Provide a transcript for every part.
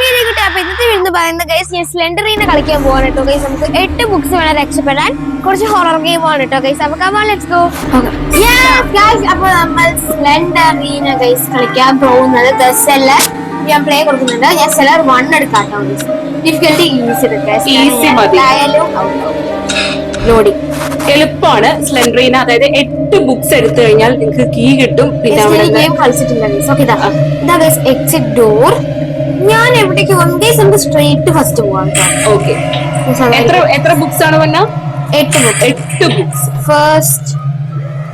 Video കിട്ടുക. അപ്പൊ ഇന്നത്തെ വീട് പറയുന്നത് ഗൈസ് ഞാൻ സ്ലെൻഡറിനെ കളിക്കാൻ പോവാണ് കേട്ടോ ഗൈസ് നമുക്ക് എട്ട് ബുക്സ് വേണം രക്ഷപ്പെടാൻ. കുറച്ച് ഹൊറർ ഗെയിം ആണ് കേട്ടോ ഗൈസ് അപ്പൊ കമാ ലെറ്റ്സ് ഗോ ഗൈസ് അപ്പൊ നമ്മൾ സ്ലെൻഡറിനെ ഗൈസ് കളിക്കാൻ പോകുന്നത് ദസല്ല ഞാൻ പ്ലേ കൊടുക്കുന്നുണ്ട്. ഞാൻ സെലർ വൺ എടുക്കാം കേട്ടോ ഗൈസ് ഡിഫിക്കൽട്ടി ഈസി. ലോഡിങ് എളുപ്പമാണ് സ്ലെൻഡ്രീന അതായത് എട്ട് ബുക്സ് എടുത്തു കഴിഞ്ഞാൽ നിങ്ങൾക്ക് കീ കിട്ടും. പിന്നെ അവിടെ ഗൈസ് എക്സിറ്റ് ഡോർ ഞാൻ എവിടേക്ക് ഗൈസ് നമുക്ക് സ്ട്രേറ്റ് ഫസ്റ്റ് പോവാം ഓക്കെ എത്ര എത്ര ബുക്സ് ആണ് വന്ന? എട്ട് ബുക്ക് എട്ട് ബുക്സ് ഫസ്റ്റ്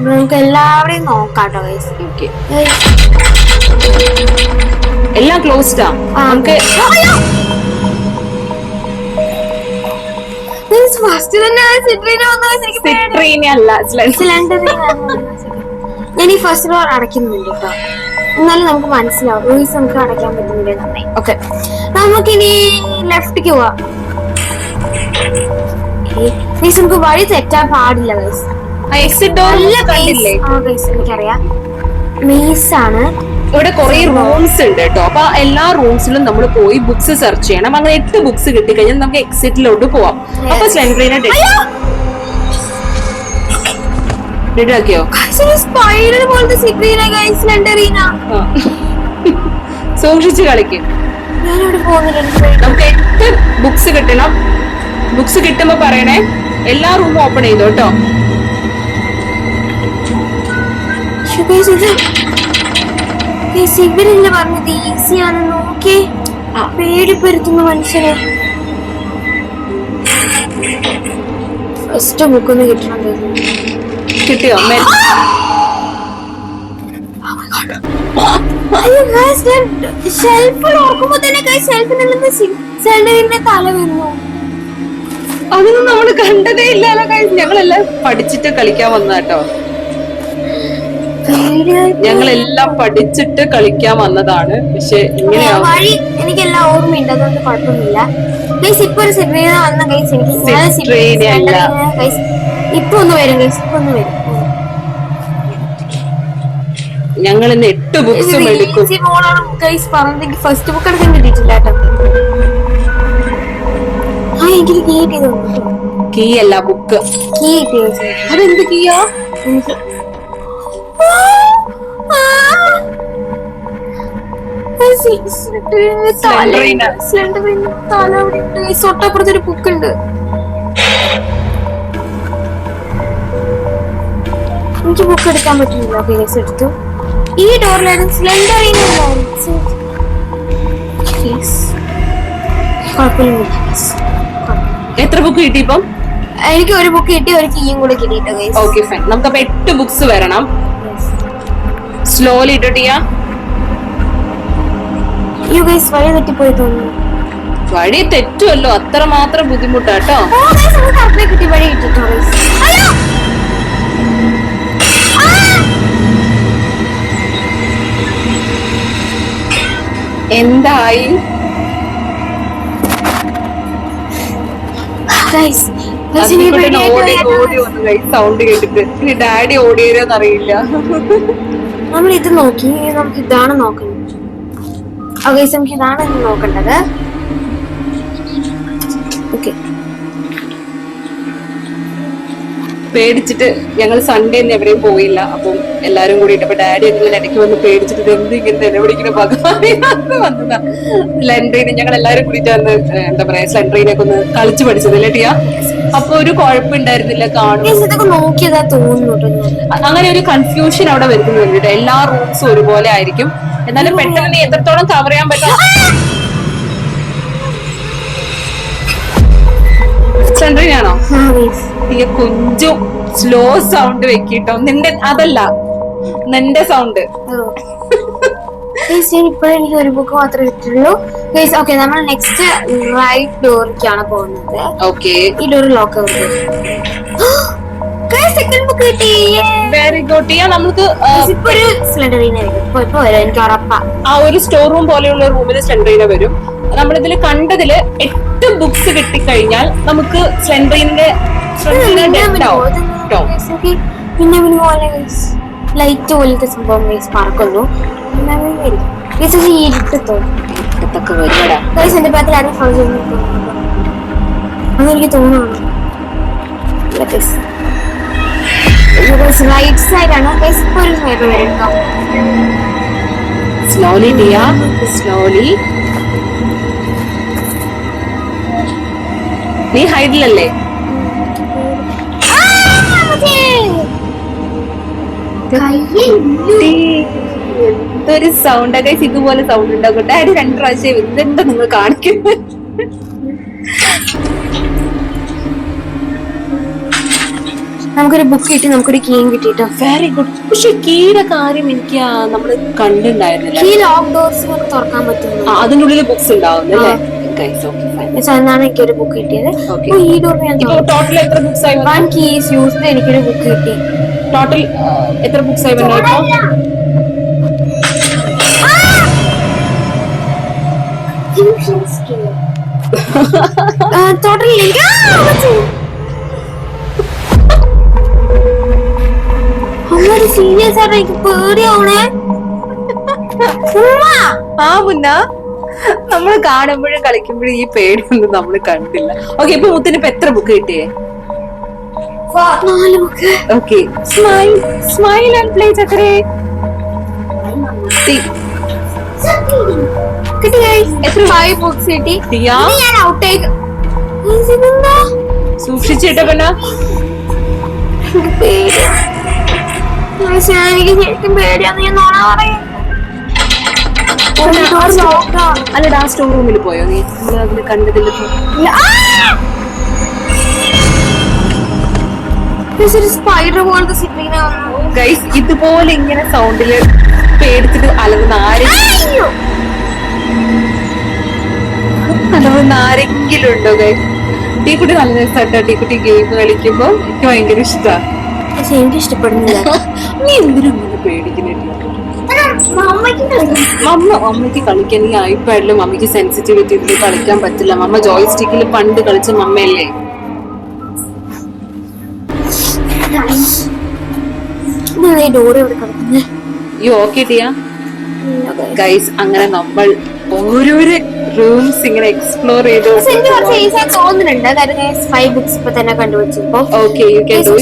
നമുക്ക് എല്ലാവരെയും നോക്കാട്ടോ ഓക്കെ എല്ലാം ക്ലോസ്ഡാ നമുക്ക് സിട്രീന അല്ല ഞാൻ ഈ ഫസ്റ്റ് ഫ്ലോർ അടയ്ക്കുന്നുണ്ട് കേട്ടോ എന്നാലും നമുക്ക് മനസ്സിലാവും. റൂൾസ് നമുക്ക് അടയ്ക്കാൻ പറ്റുന്നില്ല നന്നായി. ഓക്കെ നമുക്കിനി ലെഫ്റ്റിക്ക് പോവാം. നമുക്ക് വഴി തെറ്റാൻ പാടില്ല ഗൈസ് എനിക്കറിയാം. മീസ് ആണ്. ഇവിടെ കുറെ റൂംസ് ഉണ്ട് കേട്ടോ. അപ്പൊ എല്ലാ റൂംസിലും നമ്മൾ പോയി ബുക്സ് സെർച്ച് ചെയ്യണം. അങ്ങനെ എട്ട് ബുക്സ് കിട്ടിക്കഴിഞ്ഞാൽ നമുക്ക് എക്സിറ്റിലോട്ട് പോവാം. അപ്പൊ സ്ലെൻഡ്രീനെ ഡെഡ് ആക്കിയോ? സ്പൈഡർ പോലത്തെ സിഗ്രീന ഗൈസ് സിലിണ്ടറീന സൂക്ഷിച്ചു കളിക്കും. നമുക്ക് എട്ട് ബുക്സ് കിട്ടണം. ബുക്സ് കിട്ടുമ്പോ പറയണേ എല്ലാ റൂമും ഓപ്പൺ ചെയ്തു കേട്ടോ. ഇത് പറഞ്ഞത്? ഈസി ആണെന്ന് നോക്കി. പേടിപ്പെടുത്തുന്ന മനുഷ്യനെ. ഫസ്റ്റ് ബുക്ക് ഒന്ന് കിട്ടണം. കിട്ടിയോ? ഷെൽഫിൽ ഓർക്കുമ്പോ തന്നെ ഷെൽഫിനുള്ളിൽ സെൽഡറിന്റെ തല വീണു. അതൊന്നും നമ്മൾ കണ്ടതേ ഇല്ലല്ലോ guys. ഞങ്ങളെല്ലാം പഠിച്ചിട്ട് കളിക്കാൻ വന്ന കേട്ടോ ഞങ്ങളെല്ലാം പഠിച്ചിട്ട് കളിക്കാൻ വന്നതാണ്. പക്ഷെ വഴി എനിക്കെല്ലാം ഓർമ്മയുണ്ട്. അതുകൊണ്ട് കുഴപ്പമൊന്നുമില്ല. ഇപ്പൊ ഒരു വന്ന എനിക്ക് ഇപ്പൊ ഒന്ന് വരും ഇപ്പൊ ഒന്ന് വരും. ഞങ്ങൾ ഇന്ന് എട്ട് ബുക്സും എടുക്കും പറഞ്ഞത് ഫസ്റ്റ് ബുക്ക് എടുക്കാൻ കിട്ടിയിട്ടില്ല ആ എനിക്ക് കീ കിട്ടിയത് കീ അല്ല ബുക്ക് കീ കിട്ടി guys. അതെന്ത് കീയോ എനിക്ക് Slenderina. തല അവിടെ ഉണ്ട്. തൊട്ടപ്പുറത്തൊരു ബുക്ക് ഉണ്ട്. എനിക്ക് ബുക്ക് എടുക്കാൻ പറ്റുന്നില്ല ഗൈസ് എടുത്തു. ഈ ഡോറിലായിരുന്നു സിലിണ്ടർ. എത്ര ബുക്ക് കിട്ടി ഇപ്പം? എനിക്ക് ഒരു ബുക്ക് കിട്ടി ഒരു കീയും കൂടെ കിട്ടിയിട്ട് ഗൈസ് ഓക്കെ ഫൈൻ നമുക്കപ്പൊ എട്ട് ബുക്സ് വരണം. സ്ലോലി ഇട്ടിട്ട് ചെയ്യാം. യു ഗൈസ് വഴി തെറ്റിപ്പോയി തോന്നുന്നു. വഴി തെറ്റുമല്ലോ. അത്ര മാത്രം ബുദ്ധിമുട്ടാട്ടോ നമുക്ക് കിട്ടി വഴി കിട്ടിട്ടോ വന്നു സൗണ്ട് കേട്ടിട്ട്. ഡാഡി ഓടിയരോന്ന് അറിയില്ല നമ്മൾ ഇത് നോക്കി നമുക്ക് ഇതാണ് നോക്കുന്നത് ഓ ഗൈസ് നമുക്ക് ഇതാണ് നോക്കേണ്ടത്. ഓക്കെ. പേടിച്ചിട്ട് ഞങ്ങൾ സൺഡേ ഒന്നും എവിടെയും പോയില്ല. അപ്പം എല്ലാരും കൂടിയിട്ട് അപ്പൊ ഡാഡി ഇങ്ങനെ ഇടയ്ക്ക് വന്ന് പേടിച്ചിട്ട് എന്ത് ഇങ്ങനെ എവിടെ ഇങ്ങനെ വന്നതാ. സ്ലെൻഡ്രീനെ ഞങ്ങൾ എല്ലാരും കൂടിയിട്ട് വന്ന് എന്താ പറയാ സ്ലെൻഡ്രീനൊക്കെ ഒന്ന് കളിച്ചു പഠിച്ചത് അല്ലേ ടിയ? അപ്പൊ ഒരു കുഴപ്പമുണ്ടായിരുന്നില്ല കാണും ഗൈസ് നോക്കിയതാ തോന്നുന്നു അങ്ങനെ ഒരു കൺഫ്യൂഷൻ അവിടെ വരുന്നുണ്ട് എല്ലാ റൂംസും ഒരുപോലെ ആയിരിക്കും. എന്നാലും പെട്ടെന്ന് നീ എത്രത്തോളം കവർ ചെയ്യാൻ പറ്റും? സ്ലെൻഡ്രീനാണോ നീ കൊഞ്ചും സ്ലോ സൗണ്ട് വെക്കിട്ടോ. നിന്റെ അതല്ല. നിന്റെ സൗണ്ട് ഞാൻ എനിക്ക് ഒരു ബുക്ക് മാത്രമേ ഇട്ടുള്ളൂ ഓക്കെ നമ്മൾ നെക്സ്റ്റ് റൈറ്റ് ഡോറിലേക്കാണ് പോകുന്നത്. ഓക്കെ ഈ ഡോർ ലോക്ക് സെക്കൻഡ് ബുക്ക് കിട്ടി. വെരി ഗുഡ് യാ നമുക്ക് ഇപ്പൊ ഒരു സ്ലെൻഡറിനെ വരും. ഇപ്പൊ ഇപ്പൊ വരാം എനിക്ക് ഉറപ്പാ. ആ ഒരു സ്റ്റോർ റൂം പോലെയുള്ള റൂമിൽ സ്ലെൻഡറിനെ വരും. നമ്മളിതിൽ കണ്ടതിൽ എട്ട് ബുക്സ് കിട്ടിക്കഴിഞ്ഞാൽ നമുക്ക് പോലെ ലൈറ്റ് പോലത്തെ സംഭവം പറക്കുന്നു ഇരുട്ടത്തോ അടുത്തൊക്കെ വരുവാടാ. ഗൈസ് എന്റെ ബാക്കിൽ ആരും ഫോളോ ചെയ്യുന്നു അതെനിക്ക് തോന്നുന്നു. റൈറ്റ് സൈഡ് ആണ്? ഗൈസ് ഇപ്പൊ ഒരു സൈഡ് വരും കേട്ടോ സ്ലോലി ടിയ സ്ലോലി നീ ഹൈഡിലല്ലേ എന്തൊരു സൗണ്ട് ഗൈസ് ഇതുപോലെ സൗണ്ട് ഉണ്ടാക്കട്ടെ അത് രണ്ട് പ്രാവശ്യം ഇതെന്താ നിങ്ങൾ കാണിക്കുന്നത്? നമുക്കൊരു ബുക്ക് കിട്ടി നമുക്കൊരു കീയും കിട്ടിട്ടോ? വെരി ഗുഡ് പക്ഷെ കീയുടെ കാര്യം എനിക്ക് നമ്മൾ നമ്മൾ കണ്ടിണ്ടായിരുന്നില്ല കീ ലോക്ക് ഡോർസ് തുറക്കാൻ പറ്റുന്നു അതിന്റെ ഉള്ളിൽ ബുക്സ് ഉണ്ടാവുന്നല്ലേ? അതാണ് എനിക്കൊരു ബുക്ക് കിട്ടിയത്. ഈ ഡോർ ഞാൻ ടോട്ടൽ എത്ര ബുക്സ് വൺ കീസ് യൂസ്ഡ് എനിക്കൊരു ബുക്ക് കിട്ടി. ടോട്ടൽ എത്ര ബുക്സ് ആയി വന്നു ഇപ്പോൾ ടോട്ടൽ സീരിയസ് ആയിട്ട് എനിക്ക് പേടിയാവണേ ഉമ്മ. ആ മുന്ന. നമ്മൾ കാണുമ്പോഴും കളിക്കുമ്പോഴും ഈ പേടിയൊന്നും നമ്മൾ കണ്ടില്ല. ഓക്കെ ഇപ്പൊ മുത്തിന് ഇപ്പൊ എത്ര ബുക്ക് കിട്ടിയേ? നാല് okay smile smile and play ചക്കരേ. കിട്ടി guys. എത്ര ഫൈവ് ബുക്സ് കിട്ടി? ഞാൻ ഔട്ടേക്ക് സൂക്ഷിച്ചിട്ട പിന്നെ എനിക്ക് ശരിക്കും പേടിയാന്ന് ഞാൻ നോണ പറയാം. അല്ലടാ സ്റ്റോർ റൂമിൽ പോയോ നീ? നമ്മൾ അതിന് കണ്ടതിൽ സ്പൈഡർ പോലത്തെ സിനിമ ഗൈസ് ഇതുപോലെ ഇങ്ങനെ സൗണ്ടിൽ പേടിച്ചിട്ട് അലകുന്ന ആരെങ്കിലും അലകുന്ന ആരെങ്കിലും ഉണ്ടോ ഗൈസ് ടീക്കുട്ടി നല്ല രസമാട്ടോ ടീക്കുട്ടി ഗെയിം കളിക്കുമ്പോ എനിക്ക് ഭയങ്കര ഇഷ്ടമാണ് പക്ഷെ എനിക്ക് ഇഷ്ടപ്പെടുന്നില്ല. നീ എന്തിനും പേടിക്കുന്നില്ല മമ്മ മമ്മയ്ക്ക് കളിക്കാൻ ഈ ഐപാഡിലും മമ്മിക്ക് സെൻസിറ്റിവിറ്റി കളിക്കാൻ പറ്റില്ല. മമ്മ ജോയ്സ്റ്റിക്കിൽ പണ്ട് കളിച്ച മമ്മയല്ലേ? ഡോറ് ഇവിടെ കിടക്കുന്നത് ഈ ഓക്കെ ടിയാ ഗൈസ് അങ്ങനെ നമ്മൾ ഓരോരോ റൂംസ് ഇങ്ങനെ എക്സ്പ്ലോർ ചെയ്തു പക്ഷെ എനിക്ക് കുറച്ച് ഈസി ആയി തോന്നുന്നുണ്ട്. കാര്യം ഫൈവ് ബുക്സ് ഇപ്പൊ തന്നെ ഓക്കെ യു ക്യാൻ ഡു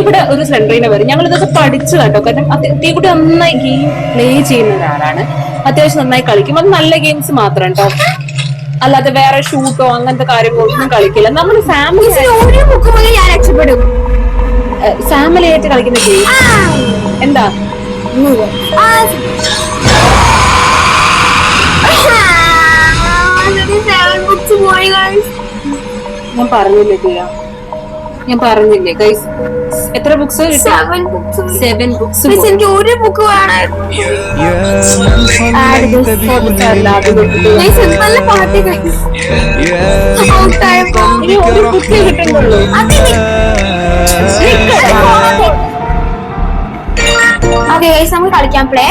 ഇവിടെ ഒരു സെൻട്രീനെ വരും. ഞങ്ങൾ ഇതൊക്കെ പഠിച്ചു കേട്ടോ കാരണം തീക്കുട്ടി നന്നായി ഗെയിം പ്ലേ ചെയ്യുന്ന ഒരാളാണ്. അത്യാവശ്യം നന്നായി കളിക്കും. അത് നല്ല ഗെയിംസ് മാത്രം കേട്ടോ അല്ലാതെ വേറെ ഷൂട്ടോ അങ്ങനത്തെ കാര്യങ്ങളൊന്നും കളിക്കില്ല. നമ്മൾ ഫാമിലി ഒരു ബുക്ക് ഞാൻ രക്ഷപ്പെടും. ഫാമിലി ആയിട്ട് കളിക്കുന്ന ഗെയിം എന്താ. ഞാൻ പറഞ്ഞില്ല ദിയ ഞാൻ പറഞ്ഞില്ലേ ഗൈസ് എത്ര ബുക്സ്. സെവൻ ബുക്സ് എനിക്ക് ഒരു ബുക്ക് നല്ല പാട്ട്. ഇനി ഒരു ബുക്ക് കിട്ടുന്നുള്ളൂ. ഗൈസ് നമുക്ക് കളിക്കാം പ്ലേ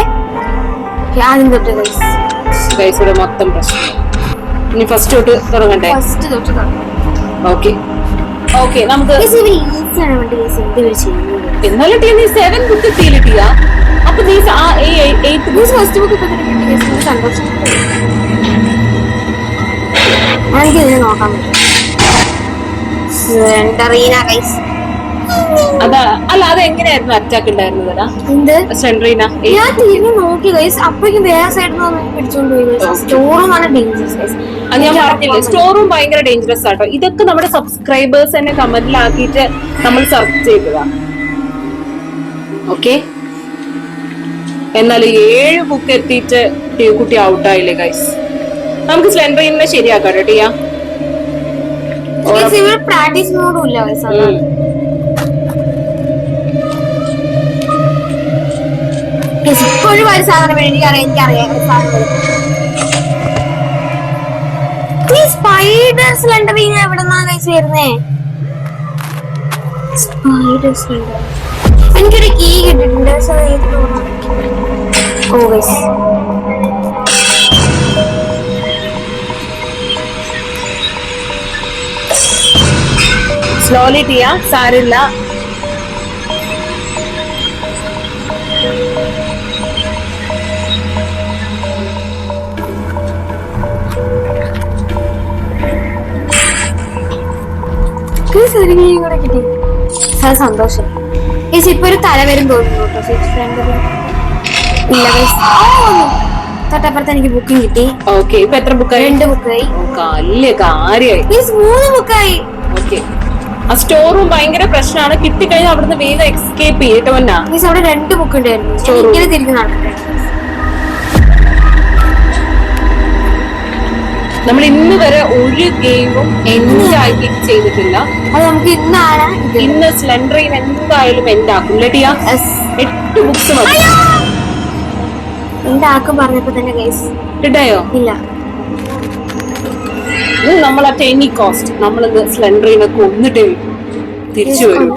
ആദ്യം തൊട്ട് ഗൈസ് ഗൈസ് ഇവിടെ മൊത്തം പ്രശ്നം. ഇനി ഫസ്റ്റ് തൊട്ട് തുടങ്ങണ്ടേ ഫസ്റ്റ് തൊട്ട് തുടങ്ങാം. ഓക്കെ ഓക്കെ നമുക്ക് എന്നാലും ടീ നീ സെവൻ ബുക്ക് എത്തിയില്ല അപ്പൊ നീ ആ എയ്ത്ത് ബുക്ക് ഫസ്റ്റ് ബുക്ക് സന്തോഷം നോക്കാൻ പറ്റും ഗൈസ് അതാ അല്ല അത് എങ്ങനെയായിരുന്നു അറ്റാക്ക് ഉണ്ടായിരുന്നതാ എന്ത്? സെൻട്രീന ഞാൻ തിരിഞ്ഞു നോക്കി ഗൈസ് അപ്പഴേക്കും വേറെ സൈഡിൽ നിന്ന് പിടിച്ചോണ്ട് പോയി സ്റ്റോറും നല്ല ഡേഞ്ചറസ് ഗൈസ് അത് ഞാൻ പറഞ്ഞില്ലേ സ്റ്റോർ റൂം ഭയങ്കര ഡേഞ്ചറസ് ആട്ടോ. ഇതൊക്കെ നമ്മുടെ സബ്സ്ക്രൈബേഴ്സ് തന്നെ കമന്റിലാക്കിയിട്ട് നമ്മൾ സെർച്ച് ചെയ്തതാ. ഓക്കെ എന്നാൽ ഏഴ് ബുക്ക് എത്തിയിട്ട് കുട്ടി ഔട്ടായില്ലേ ഗൈസ് നമുക്ക് സ്ലെൻഡറിനെ ശരിയാക്കാം കേട്ടോ പ്രാക്ടീസ് മോഡും ഇല്ല ഒരുപാട് സാധനം എനിക്കറിയാം എനിക്കറിയാം സാധനങ്ങൾ ഈ സ്പൈഡർ സിലിണ്ടറിങ് എവിടെന്നാ ഗൈസ് വരുന്നേ? സിലിണ്ടർ എനിക്കൊരു കീ കിട്ടിയിട്ടുണ്ട് സ്ലോലി ടിയ സാരില്ല സിനിമയും കൂടെ കിട്ടി. അത് സന്തോഷം. ഗൈസ് ഇപ്പൊ ഒരു തല വരും തോന്നുന്നു കേട്ടോ. ഇല്ല തൊട്ടപ്പുറത്ത് എനിക്ക് ബുക്കിംഗ് കിട്ടി. ഓക്കെ ഇപ്പൊ എത്ര ബുക്കായി രണ്ട് ബുക്കായി ഗൈസ് മൂന്ന് ബുക്കായി ഓക്കെ ആ സ്റ്റോർ റൂം ഭയങ്കര പ്രശ്നമാണ്. കിട്ടിക്കഴിഞ്ഞാൽ അവിടുന്ന് വേഗം എക്സ്കേപ്പ് ചെയ്തിട്ട് വന്നാ അവിടെ രണ്ട് ബുക്ക് ഉണ്ടായിരുന്നു. ഇങ്ങനെ തിരിഞ്ഞു നടക്കട്ടെ. നമ്മൾ ഇന്ന് വരെ ഒരു ഗെയിമും എൻഡ് ആക്കിയിട്ട് ചെയ്തിട്ടില്ല. അത് നമുക്ക് ഇന്നാണ് ഇന്ന് സ്ലെൻഡറിൽ എന്തായാലും എൻഡ് ആക്കും എട്ട് ബുക്സ് മതി. എന്റെ ആക്കും പറഞ്ഞപ്പോ തന്നെ ഗൈസ് ഇടയോ ഇല്ല. ഇത് നമ്മൾ അറ്റ് എനി കോസ്റ്റ് നമ്മൾ ഇത് സ്ലെൻഡറിനെ കൊന്നിട്ട് തിരിച്ചു വരും.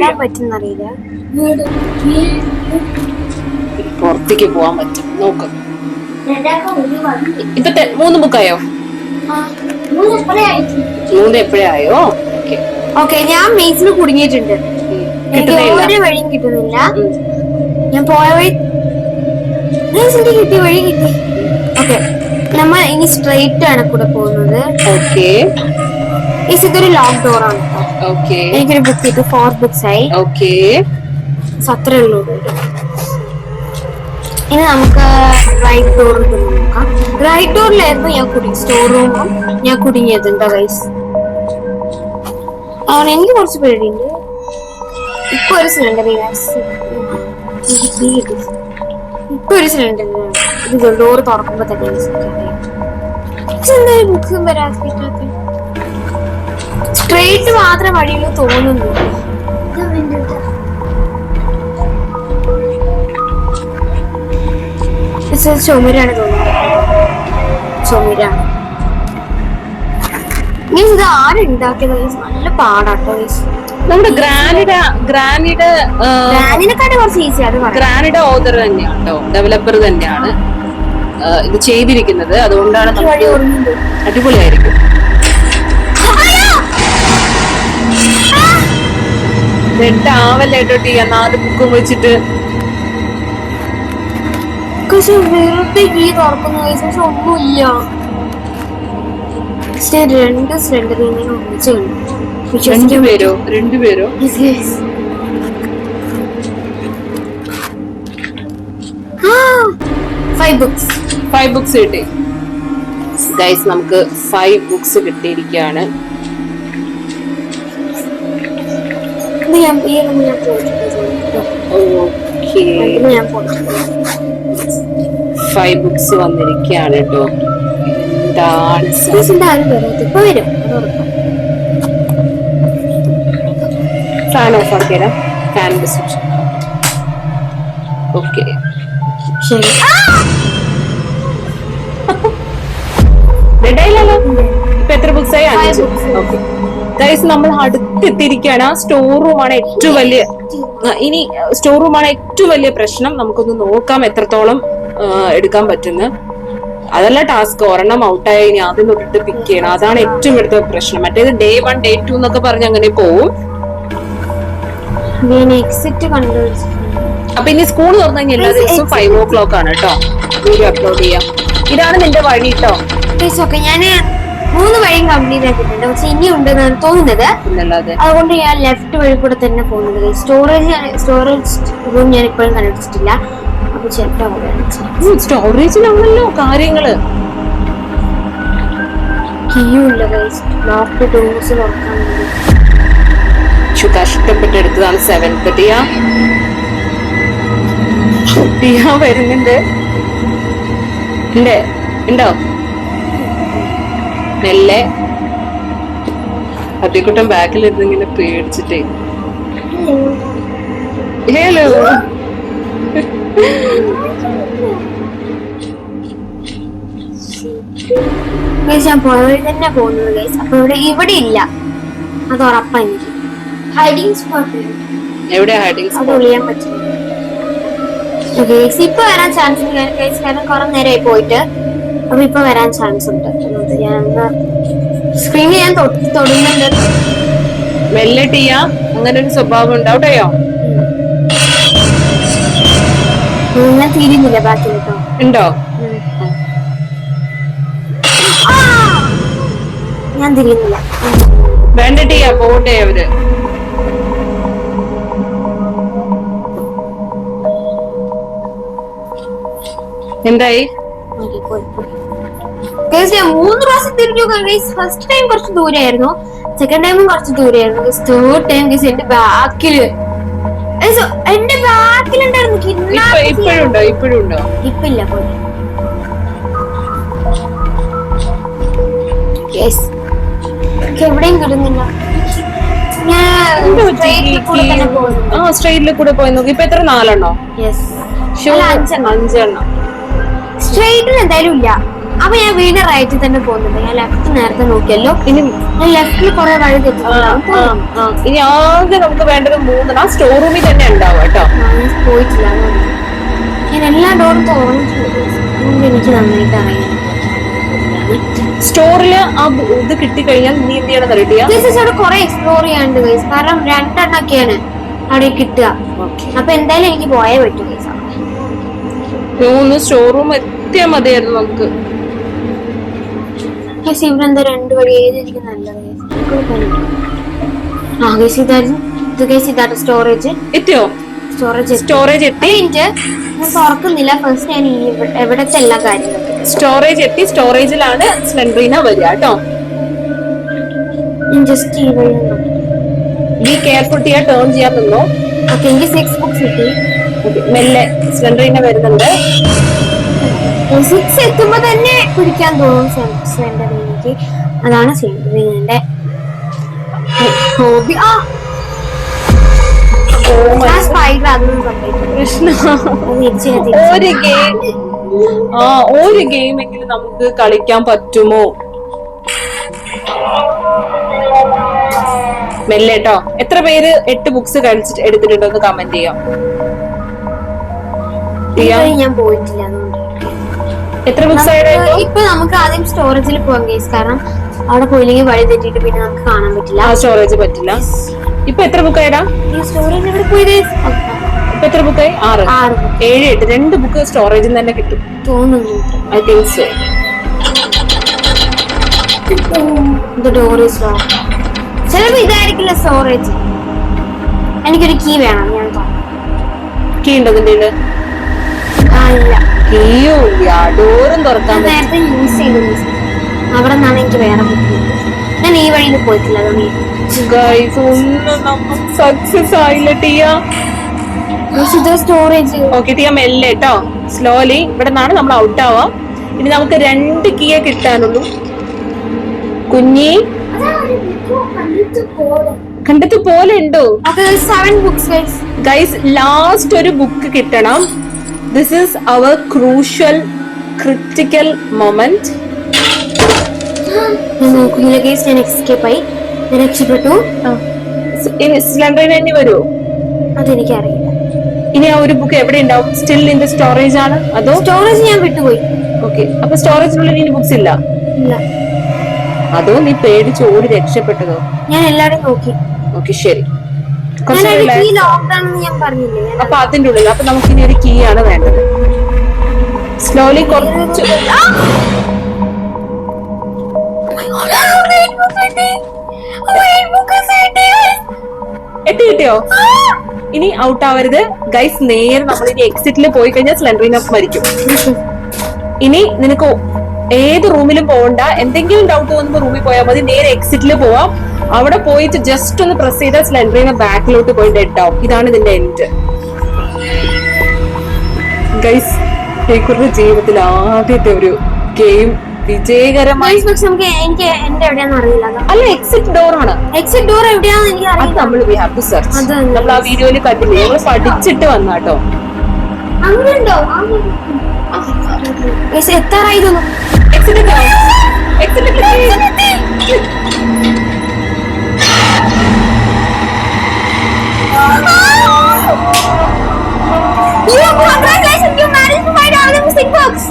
പുറത്തേക്ക് പോവാൻ പറ്റും. നോക്ക്. ഇപ്പൊ മൂന്ന് ബുക്കായോ മൂന്ന് എപ്പോഴേ ആയോ ഓക്കെ ഓക്കെ ഞാൻ മെയ്സിന് കുടുങ്ങിയിട്ടുണ്ട്. ഒരു വഴിയും കിട്ടുന്നില്ല. ഞാൻ പോയ വഴി കിട്ടി വഴി കിട്ടി. ഓക്കെ നമ്മൾ ഇനി സ്ട്രെയിറ്റ് ആണ് കൂടെ പോകുന്നത്. ഓക്കെ ഇതൊരു ലോക്ക് ഡോർ ആണ് ഓക്കെ എനിക്കൊരു ബുക്ക് കിട്ടി. ഫോർ ബുക്സ് ആയി. ഓക്കെ അത്രേ ഉള്ളൂ. ഇനി നമുക്ക് റൈറ്റ് ഡോർ നോക്കാം റൈറ്റ് ഡോറിലായിരുന്നു ഞാൻ കുടുങ്ങി. സ്റ്റോർ റൂമും ഞാൻ കുടുങ്ങിയത്. എന്താ ഗൈസ് ആണ് എനിക്ക് കുറച്ച് പേടിയുണ്ട്. ഇപ്പൊ ഒരു സിലിണ്ടർ ഇപ്പൊ ഒരു സിലിണ്ടർ ഇത് ഡോറ് തുറക്കുമ്പോ തന്നെ എന്താ ബുക്ക് സ്ട്രേറ്റ് മാത്രം വഴിയുള്ളൂ തോന്നുന്നു. ചുമരാണ് തോന്നുന്നത്. ചുമരാണ് Guys, ഇത് ആരുണ്ടാക്കിയത് guys? നല്ല പാടാട്ടോ. നമ്മുടെ ഗ്രാനിഡ ഗ്രാനിഡ ഗ്രാനിനെക്കാട്ടി കുറച്ച് ഈസിയാണ് ഗ്രാനിഡ ഓതർ തന്നെയാണ് കേട്ടോ ഡെവലപ്പർ തന്നെയാണ്. ഇത് ചെയ്തിരിക്കുന്നത്. അതുകൊണ്ടാണ് അടിപൊളിയായിരിക്കും. ഡെഡ് ആവല്ലേട്ടോ ടീ? നാല് ബുക്കും വെച്ചിട്ട് പക്ഷെ വെറുതെ ഈ തുറക്കുന്ന. പക്ഷെ ഒന്നുമില്ല. പക്ഷെ രണ്ട് സിലിണ്ടർ ഇങ്ങനെ ഒന്നിച്ചു കണ്ടു. രണ്ടുപേരോ രണ്ടുപേരോ. ഫൈവ് ബുക്സ് ഫൈവ് ബുക്സ് കിട്ടി. ഗൈസ് നമുക്ക് ഫൈവ് ബുക്സ് കിട്ടിയിരിക്കുകയാണ്. ഓക്കെ ഫൈവ് ബുക്സ് വന്നിരിക്കുകയാണ് കേട്ടോ എന്താണ് സ- ബസ്സിന്റെ ആരും വരാത്ത ഇപ്പൊ വരും. അത് ഫാൻ ഓഫ് ആക്കിയരാ ഫാനിന്റെ സ്വിച്ച് ഓക്കെ ശരി. റെഡായില്ലല്ലോ ഇപ്പൊ എത്ര ബുക്സ് ആയി? അഞ്ച്. Five books. ഓക്കെ ഗൈസ് നമ്മൾ അടുത്തെത്തിയിരിക്കുകയാണ്. ആ സ്റ്റോർ റൂമാണ് ഏറ്റവും വലിയ ഇനി സ്റ്റോർ റൂമാണ് ഏറ്റവും വലിയ പ്രശ്നം. നമുക്കൊന്ന് നോക്കാം എത്രത്തോളം എടുക്കാൻ പറ്റുന്ന. അതല്ല ടാസ്ക് ഒരെണ്ണം ഔട്ടായി ഇനി ആദ്യം തൊട്ടിട്ട് പിക്ക് ചെയ്യണം. അതാണ് ഏറ്റവും എടുത്ത പ്രശ്നം. മറ്റേത് ഡേ വൺ ഡേ ടു എന്നൊക്കെ പറഞ്ഞ് അങ്ങനെ പോവും. ഞാൻ എക്സിറ്റ് അപ്പൊ ഇനി സ്കൂൾ തുറന്നു കഴിഞ്ഞാൽ എല്ലാ ദിവസവും ഫൈവ് ഓ ക്ലോക്ക് ആണ് കേട്ടോ വീഡിയോ അപ്ലോഡ് ചെയ്യാം. ഇതാണ് നിന്റെ വഴി കേട്ടോ ഞാൻ മൂന്ന് വഴിയും കംപ്ലീറ്റ് ആക്കിയിട്ടുണ്ട്. പക്ഷെ ഇനി ഉണ്ടെന്നാണ് തോന്നുന്നത്. അതുകൊണ്ട് ഞാൻ ലെഫ്റ്റ് വഴി കൂടെ തന്നെ പോകുന്നത്. സ്റ്റോറേജ് സ്റ്റോറേജ് റൂം ഞാൻ ഇപ്പോഴും കണ്ടുപിടിച്ചിട്ടില്ല. ചിലപ്പോൾ സ്റ്റോറേജിലാണല്ലോ കാര്യങ്ങൾ. കഷ്ടപ്പെട്ട് എടുത്തതാണ് സെവൻത്ത് ടിയ ടിയ വരുന്നുണ്ട്. ഉണ്ട് ഉണ്ടോ? മെല്ലെ അത്തിക്കുട്ടൻ ബാക്കിൽ ഇരുന്ന് ഇങ്ങനെ പേടിച്ചിട്ടേ. ഹലോ. ഞാൻ പോയ വഴി തന്നെ പോകുന്നത് ഗൈസ് അപ്പൊ ഇവിടെ ഇവിടെ ഇല്ല. അത് ഉറപ്പാ എനിക്ക് ഹൈഡിങ് സ്പോട്ട് എവിടെ ഹൈഡിങ് അത് ഒളിയാൻ പറ്റില്ല. ഗൈസ് ഇപ്പൊ വരാൻ ചാൻസ് ഉണ്ട്. ഗൈസ് കാരണം കുറെ നേരമായി പോയിട്ട്. അപ്പൊ ഇപ്പൊ വരാൻ ചാൻസ് ഉണ്ട്. ഞാൻ സ്ക്രീനിൽ ഞാൻ തൊടുന്നുണ്ട്. മെല്ലെ ടിയ അങ്ങനെ ഒരു സ്വഭാവം ഉണ്ടാവട്ടെയോ തീരുന്നില്ല ബാക്കി ഉണ്ടോ? ഞാൻ തിരിയുന്നില്ല. വേണ്ട പോട്ടെ അവർ. എന്തായി? മൂന്ന് പ്രാവശ്യം തിരിഞ്ഞു ഫസ്റ്റ് ടൈം കുറച്ച് ദൂരെയായിരുന്നു. സെക്കൻഡ് ടൈമും കുറച്ച് ദൂരെയായിരുന്നു. തേർഡ് ടൈം എന്റെ ബാക്കിൽ എന്റെ ബാക്കിലുണ്ടായിരുന്നു ഇപ്പൊ ഇപ്പോഴും ഉണ്ടോ ഇപ്പോഴും ഉണ്ടോ ഇപ്പില്ല എവിടെയും കിട്ടുന്നില്ല ഞാൻ straight കൂടെ തന്നെ പോകുന്നു. ആ സ്ട്രെയിറ്റിൽ കൂടെ പോയി നോക്കി. ഇപ്പൊ എത്ര നാലെണ്ണോ. അഞ്ചെണ്ണം. സ്ട്രെയിറ്റിൽ എന്തായാലും ഇല്ല. അപ്പൊ ഞാൻ വീണ്ടും റൈറ്റിൽ തന്നെ പോകുന്നുണ്ട്. ഞാൻ ലെഫ്റ്റ് നേരത്തെ നോക്കിയല്ലോ. ഇനി ഞാൻ ലെഫ്റ്റിൽ കുറെ വഴി തെറ്റിട്ടുണ്ടാവും. ഇനി ആകെ നമുക്ക് വേണ്ടത് മൂന്ന് ആ സ്റ്റോർ റൂമിൽ തന്നെ ഉണ്ടാവും കേട്ടോ. പോയിട്ടില്ല. ഞാൻ എല്ലാ ഡോറും തുറന്നിട്ടുണ്ട് അതുകൊണ്ട് എനിക്ക് നന്നായിട്ട് അറിയാം. സ്റ്റോറിൽ ആ ഇത് കിട്ടിക്കഴിഞ്ഞാൽ നീ എന്ത് ചെയ്യണം അവിടെ കുറെ എക്സ്പ്ലോർ ചെയ്യാണ്ട് ഗൈസ് കാരണം രണ്ടെണ്ണൊക്കെയാണ് അവിടെ കിട്ടുക. അപ്പൊ എന്തായാലും എനിക്ക് പോയേ പറ്റൂ ഗൈസ് മൂന്ന് സ്റ്റോർ റൂം എത്തിയാൽ മതിയായിരുന്നു നമുക്ക്. ഗൈസ് ഇവിടെ എന്താ രണ്ട് വഴി ഏതായിരിക്കും നല്ലത്? ആ ഗൈസ് ഇതായിരുന്നു. ഇത് ഗൈസ് ഇതാട്ടോ സ്റ്റോറേജ് എത്തിയോ? സ്റ്റോറേജ് സ്റ്റോറേജ് എത്തി. ഞാൻ തുറക്കുന്നില്ല. ഫസ്റ്റ് ഞാൻ എവിടത്തെ എല്ലാ കാര്യങ്ങളും സ്റ്റോറേജ് എത്തി. സ്റ്റോറേജിലാണ് സ്ലെൻഡ്രീന വരിക കേട്ടോ. ജസ്റ്റ് ഈ വഴി ബി കെയർഫുൾ ചെയ്യാ ടേൺ ചെയ്യാൻ നിന്നോ. ഓക്കെ എനിക്ക് സിക്സ് ബുക്സ് കിട്ടി. മെല്ലെ സ്ലെൻഡ്രീന വരുന്നുണ്ട്. സിക്സ് എത്തുമ്പോ തന്നെ കുടിക്കാൻ തോന്നും സ്ലെൻഡർ എനിക്ക് അതാണ് സിലിണ്ടറിന്റെ ഹോബി ആ! ഒരു ഗെയിം ആ ഒരു ഗെയിം എങ്കിലും നമുക്ക് കളിക്കാൻ പറ്റുമോ? മെല്ലെ കേട്ടോ എത്ര പേര് എട്ട് ബുക്സ് കഴിച്ചിട്ട് എടുത്തിട്ടുണ്ടോ എന്ന് കമന്റ് ചെയ്യാം. ഞാൻ പോയിട്ടില്ല. എത്ര ബുക്സ് ആയിരുന്നു ഇപ്പൊ നമുക്ക് ആദ്യം സ്റ്റോറേജിൽ പോകാം കേസ് കാരണം അവിടെ പോയില്ലെങ്കിൽ വഴി തെറ്റിട്ട് പിന്നെ നമുക്ക് കാണാൻ പറ്റില്ല. ആ സ്റ്റോറേജ് പറ്റില്ല. ഇപ്പൊ എത്ര ബുക്ക് ആയിടാ? ഈ സ്റ്റോറേജ് ഇവിടെ പോയി? ഇപ്പൊ എത്ര ബുക്കായി ആറ്. ആറ്. ഏഴ് എട്ട്. രണ്ട് ബുക്ക് സ്റ്റോറേജിൽ തന്നെ കിട്ടും. തോന്നുന്നു. ഐ തിങ്ക് സോ ചിലപ്പോ ഇതായിരിക്കില്ല സ്റ്റോറേജ് എനിക്കൊരു കീ വേണം ഞാൻ. കീ ഉണ്ടോ ഇതിന്റെ ആ ഇല്ല. ഇല്ല ഡോറും തുറക്കാൻ നേരത്തെ യൂസ് ചെയ്തു. അവിടെ നിന്നാണ് എനിക്ക് വേറെ ഞാൻ ഈ വഴിയിൽ പോയിട്ടില്ല ഗൈസ് ഒന്നും നമ്മൾ സക്സസ് ആയില്ല ടിയ. സ്റ്റോറേജ് ഓക്കെ ടിയ മെല്ലെ കേട്ടോ സ്ലോലി ഇവിടെ നിന്നാണ് നമ്മൾ ഔട്ട് ആവാം ഇനി നമുക്ക് രണ്ട് കീയെ കിട്ടാനുള്ളൂ. കുഞ്ഞി. കണ്ടത് പോലെ ഉണ്ടോ? ഗൈസ് ലാസ്റ്റ് ഒരു ബുക്ക് കിട്ടണം. This is our crucial critical moment ഞാൻ നോക്കുന്നില്ല കേസ് ഞാൻ എക്സ്കേപ്പ് ആയി. ഞാൻ രക്ഷപ്പെട്ടു. സിലിണ്ടറിന് ഇനി വരുമോ അതെനിക്കറിയില്ല. ഇനി ആ ഒരു ബുക്ക് എവിടെ ഉണ്ടാവും? സ്റ്റിൽ ഇൻ സ്റ്റോറേജ് ആണ്? അതോ? സ്റ്റോറേജ് ഞാൻ വിട്ടുപോയി. ഓക്കെ അപ്പൊ സ്റ്റോറേജിനുള്ളിൽ ഇനി ബുക്സ് ഇല്ല? ഇല്ല. അതോ നീ പേടിച്ച് ഓടി രക്ഷപ്പെട്ടതോ? ഞാൻ എല്ലാവരും നോക്കി. ഓക്കെ ശരി. അപ്പൊ അതിന്റെ ഉള്ളിൽ അപ്പൊ നമുക്ക് ഇനി ഒരു കീ ആണ് വേണ്ടത്. സ്ലോലി കുറച്ച് എത്തി കിട്ടി. എട്ട് കിട്ടിയോ? ഇനി ഔട്ട് ആവരുത്. ഗൈസ് നേരെ നമ്മൾ ഇനി എക്സിറ്റിൽ പോയി കഴിഞ്ഞാൽ സിലിണ്ടറിനെ മരിക്കും. ഇനി നിനക്ക് ഏത് റൂമിലും പോകണ്ട എന്തെങ്കിലും ഡൗട്ട് തോന്നുമ്പോൾ റൂമിൽ പോയാൽ മതി. നേരെ എക്സിറ്റിൽ പോവാം. അവിടെ പോയിട്ട് ജസ്റ്റ് ഒന്ന് പ്രസ് ചെയ്താൽ സ്ലെൻഡറിനെ ബാക്കിലോട്ട് പോയി ഡെഡ് ആവും. ഇതാണ് ഇതിന്റെ എൻഡ് ഗൈസ് ടേക്കുറിന്റെ ജീവിതത്തിൽ ആദ്യത്തെ ഒരു ഗെയിം വിജയകരമായി എനിക്ക് എന്റെ എവിടെയാന്ന് അറിയില്ല അല്ല എക്സിറ്റ് ഡോർ ആണ്. എക്സിറ്റ് ഡോർ എവിടെയാണെന്ന് എനിക്ക് അറിയില്ല. നമ്മൾ വി ഹാവ് ടു സെർച്ച് നമ്മൾ ആ വീഡിയോയിൽ കണ്ടില്ലേ? നമ്മൾ പഠിച്ചിട്ട് വന്നാട്ടോ അങ്ങനെയുണ്ടോ? എത്താറായി തോന്നുന്നു. Exit exit You congratulations, you managed to find out the missing books.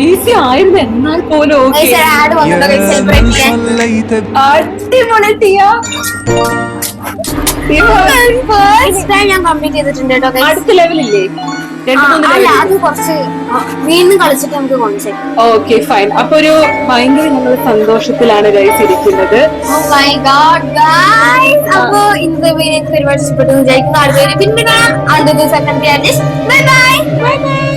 Easy ആയിരുന്നു എന്നാൽ പോലും അടിപൊളി ടിയാ ഞാൻ കംപ്ലീറ്റ് ചെയ്തിട്ടുണ്ട് അടുത്ത ലെവലില്ലേ അത് കുറച്ച് വീണ്ടും കളിച്ചിട്ട് നമുക്ക് ഓക്കെ ഫൈൻ അപ്പൊ ഒരു ഭയങ്കര നമ്മൾ സന്തോഷത്തിലാണ് ഗൈസ് ഇരിക്കുന്നത്. Oh! അപ്പോ ഇന്നത്തെ ഇഷ്ടപ്പെട്ടു. വിചാരിക്കുന്നു അടുത്ത പിന്നെ കാണാം. അടുത്ത second bye bye bye bye